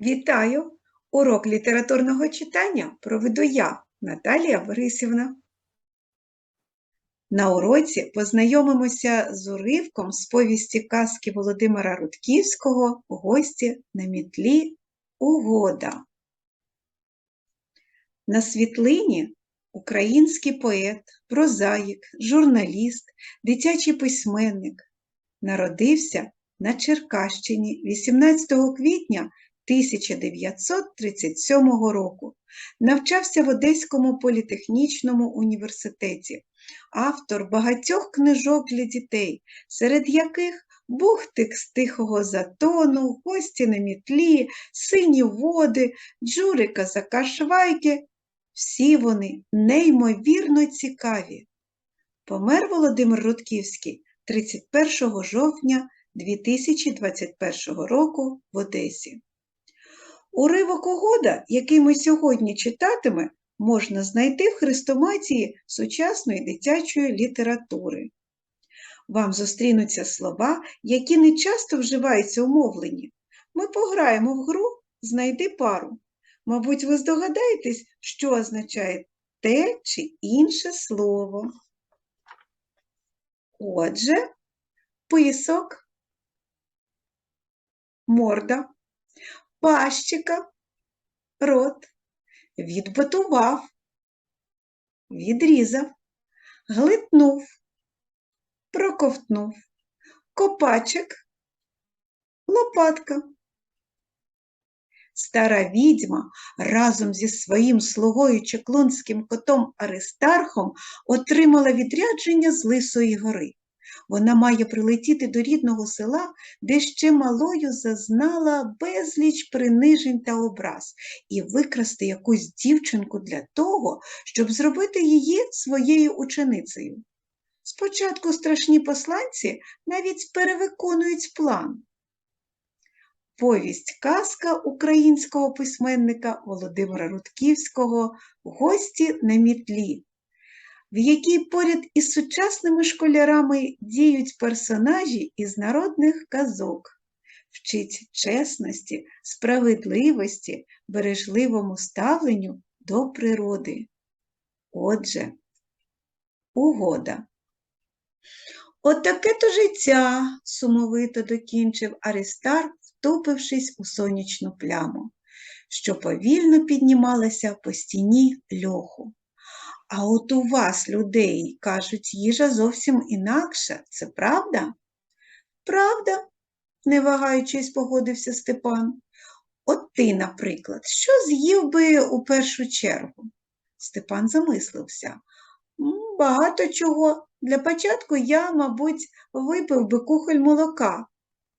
Вітаю! Урок літературного читання проведу я, Наталія Борисівна. На уроці познайомимося з уривком з повісті казки Володимира Рудківського «Гості на мітлі Угода». На світлині український поет, прозаїк, журналіст, дитячий письменник. Народився на Черкащині 18 квітня 1937 року. Навчався в Одеському політехнічному університеті. Автор багатьох книжок для дітей, серед яких Бухтик з тихого затону, гості на мітлі, сині води, Джурика Закашвайки. Всі вони неймовірно цікаві. Помер Володимир Рудківський 31 жовтня 2021 року в Одесі. Уривок угода, який ми сьогодні читатиме, можна знайти в хрестоматії сучасної дитячої літератури. Вам зустрінуться слова, які не часто вживаються у мовленні. Ми пограємо в гру Знайди пару. Мабуть, ви здогадаєтесь, що означає те чи інше слово. Отже, писок, морда, пащика, рот, відбатував, відрізав, глитнув, проковтнув, копачик, лопатка. Стара відьма разом зі своїм слугою чеклунським котом Аристархом отримала відрядження з Лисої гори. Вона має прилетіти до рідного села, де ще малою зазнала безліч принижень та образ, і викрасти якусь дівчинку для того, щоб зробити її своєю ученицею. Спочатку страшні посланці навіть перевиконують план. Повість казка українського письменника Володимира Рудківського Гості на мітлі, в якій поряд із сучасними школярами діють персонажі із народних казок, вчить чесності, справедливості, бережливому ставленню до природи. Отже, угода. Отаке то життя, сумовито докінчив Аристарх, втупившись у сонячну пляму, що повільно піднімалася по стіні льоху. А от у вас, людей, кажуть, їжа зовсім інакша, це правда? Правда, не вагаючись, погодився Степан. От ти, наприклад, що з'їв би у першу чергу? Степан замислився. Багато чого. Для початку я, мабуть, випив би кухоль молока.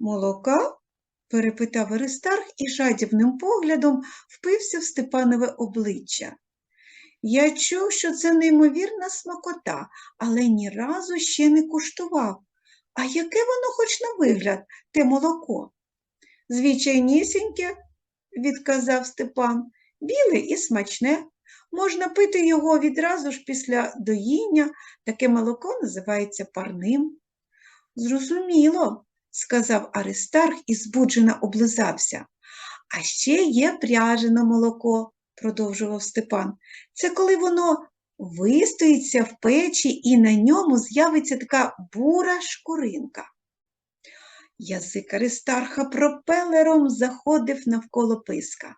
Молока? перепитав Аристарх і жадібним поглядом впився в Степанове обличчя. Я чув, що це неймовірна смакота, але ні разу ще не куштував. А яке воно хоч на вигляд, те молоко? Звичайнісіньке, відказав Степан, біле і смачне. Можна пити його відразу ж після доїння, таке молоко називається парним. Зрозуміло, сказав Аристарх і збуджено облизався. А ще є пряжене молоко, продовжував Степан. Це коли воно вистоїться в печі і на ньому з'явиться така бура шкуринка. Язик Аристарха пропелером заходив навколо писка.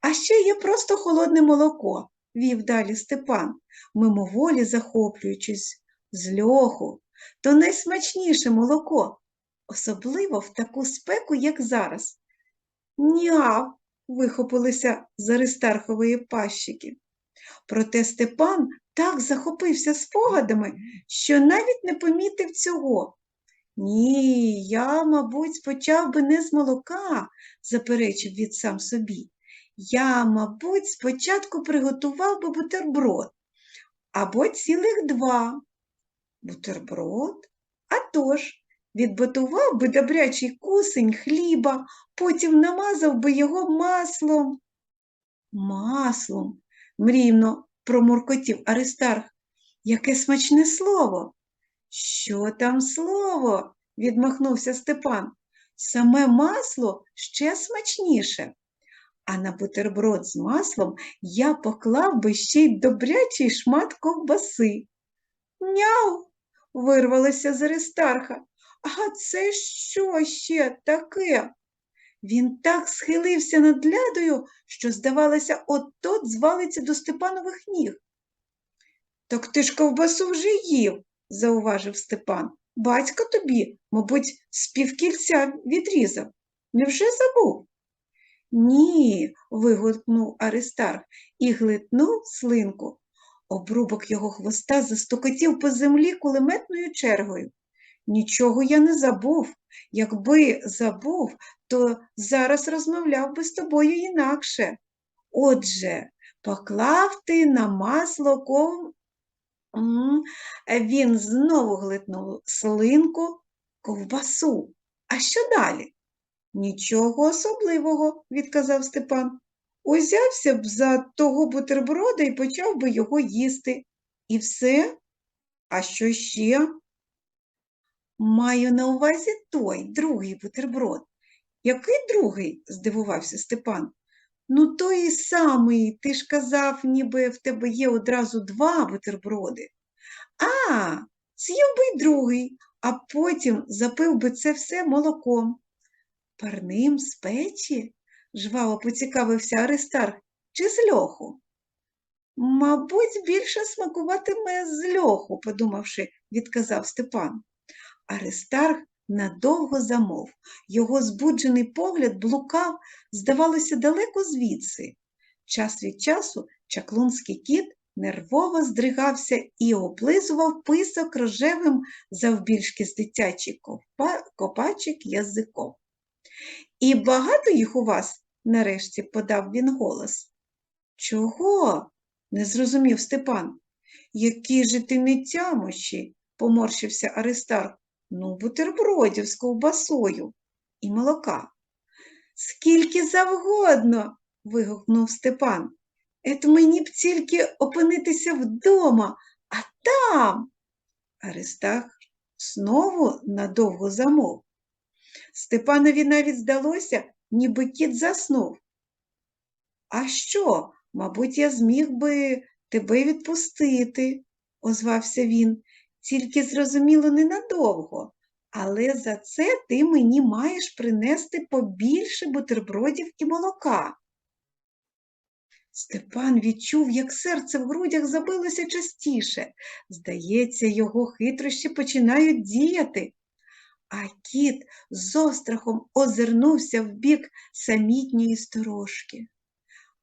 А ще є просто холодне молоко, вів далі Степан, мимоволі захоплюючись з льоху, то найсмачніше молоко, особливо в таку спеку, як зараз. Няв, вихопилися з Аристархової пащики. Проте Степан так захопився спогадами, що навіть не помітив цього. Ні, я, мабуть, почав би не з молока, заперечив від сам собі. Я, мабуть, спочатку приготував би бутерброд або цілих два. Бутерброд? А тож, відбутував би добрячий кусень хліба, потім намазав би його маслом. Маслом, мрійно промуркотів Аристарх. Яке смачне слово. Що там слово? відмахнувся Степан. Саме масло ще смачніше. а на бутерброд з маслом я поклав би ще й добрячий шмат ковбаси. Няу, вирвалося з Аристарха. А це що ще таке? Він так схилився над лядою, що, здавалося, от-от звалиться до Степанових ніг. Так ти ж ковбасу вже їв, зауважив Степан. Батько тобі, мабуть, з півкільця відрізав. Невже забув? Ні, вигукнув Аристарх і глитнув слинку. Обрубок його хвоста застукотів по землі кулеметною чергою. Нічого я не забув. Якби забув, то зараз розмовляв би з тобою інакше. Отже, поклав ти на масло ков... Він знову глитнув слинку, ковбасу. А що далі? Нічого особливого, відказав Степан. Узявся б за того бутерброда і почав би його їсти. І все? А що ще? Маю на увазі той, другий бутерброд. Який другий? здивувався Степан. Ну, той самий, ти ж казав, ніби в тебе є одразу два бутерброди. А, з'їв би й другий, а потім запив би це все молоком. Парним з печі? жваво поцікавився Аристарх, чи з льоху? Мабуть, більше смакуватиме з льоху, подумавши, відказав Степан. Аристарх надовго замов. Його збуджений погляд блукав, здавалося, далеко звідси. Час від часу чаклунський кіт нервово здригався і облизував писок рожевим завбільшки з дитячий ковпа- копачик язиком. І багато їх у вас? нарешті подав він голос. Чого? не зрозумів Степан. Які же ти нетямощі, поморщився Аристарх. Ну, бутербродів з ковбасою і молока. Скільки завгодно. вигукнув Степан. Ет мені б тільки опинитися вдома, а там. Аристарх знову надовго замовк. Степанові навіть здалося, ніби кіт заснув. А що, мабуть, я зміг би тебе відпустити, озвався він, тільки зрозуміло ненадовго, але за це ти мені маєш принести побільше бутербродів і молока. Степан відчув, як серце в грудях забилося частіше. Здається, його хитрощі починають діяти. А кіт з острахом озирнувся в бік самітньої сторожки.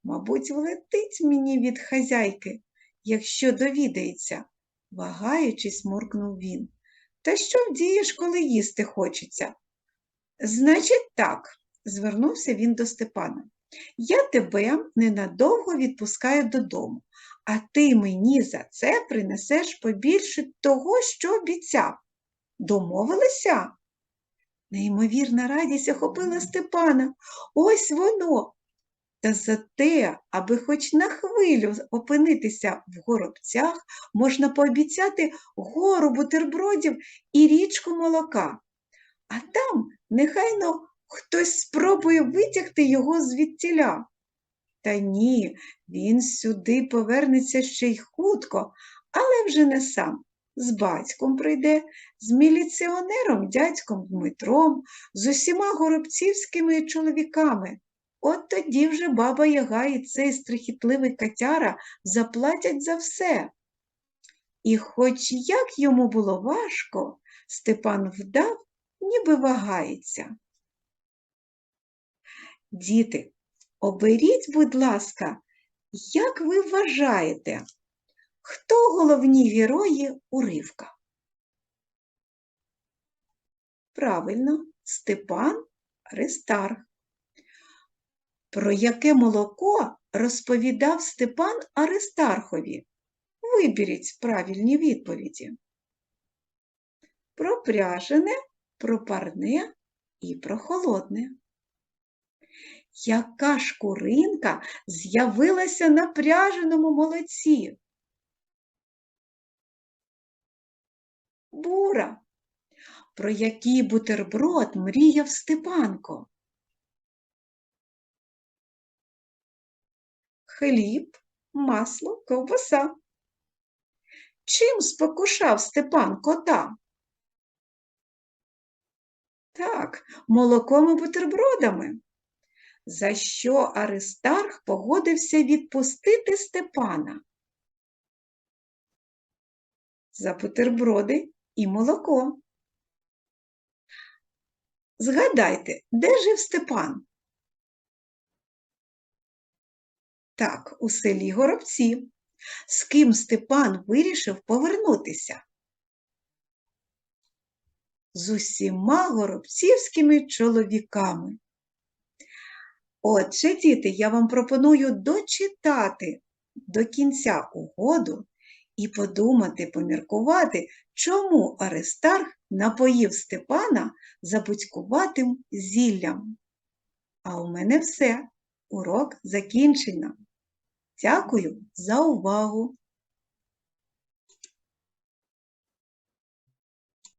Мабуть, влетить мені від хазяйки, якщо довідається, вагаючись, муркнув він. Та що вдієш, коли їсти хочеться? Значить, так, звернувся він до Степана. Я тебе ненадовго відпускаю додому, а ти мені за це принесеш побільше того, що обіцяв. Домовилися? Неймовірна радість охопила Степана. Ось воно. Та за те, аби хоч на хвилю опинитися в горобцях, можна пообіцяти гору бутербродів і річку молока. А там нехайно хтось спробує витягти його звідтіля. Та ні, він сюди повернеться ще й хутко, але вже не сам. З батьком прийде, з міліціонером дядьком Дмитром, з усіма горобцівськими чоловіками. От тоді вже баба Яга і цей страхітливий катяра заплатять за все. І хоч як йому було важко, Степан вдав, ніби вагається. Діти, оберіть, будь ласка, як ви вважаєте, хто головні герої уривка? Правильно, Степан Аристарх. Про яке молоко розповідав Степан Аристархові? Виберіть правильні відповіді. Про пряжене, про парне і про холодне. Яка шкуринка з'явилася на пряженому молоці? Бура. Про який бутерброд мріяв Степанко? Хліб, масло, ковбаса. Чим спокушав Степан кота? Так, молоком і бутербродами. За що Аристарх погодився відпустити Степана? За бутерброди і молоко. Згадайте, де жив Степан? Так, у селі Горобці. З ким Степан вирішив повернутися? З усіма горобцівськими чоловіками. Отже, діти, я вам пропоную дочитати до кінця угоду і подумати, поміркувати, чому Аристарх напоїв Степана забудькуватим зіллям. А у мене все. Урок закінчено. Дякую за увагу!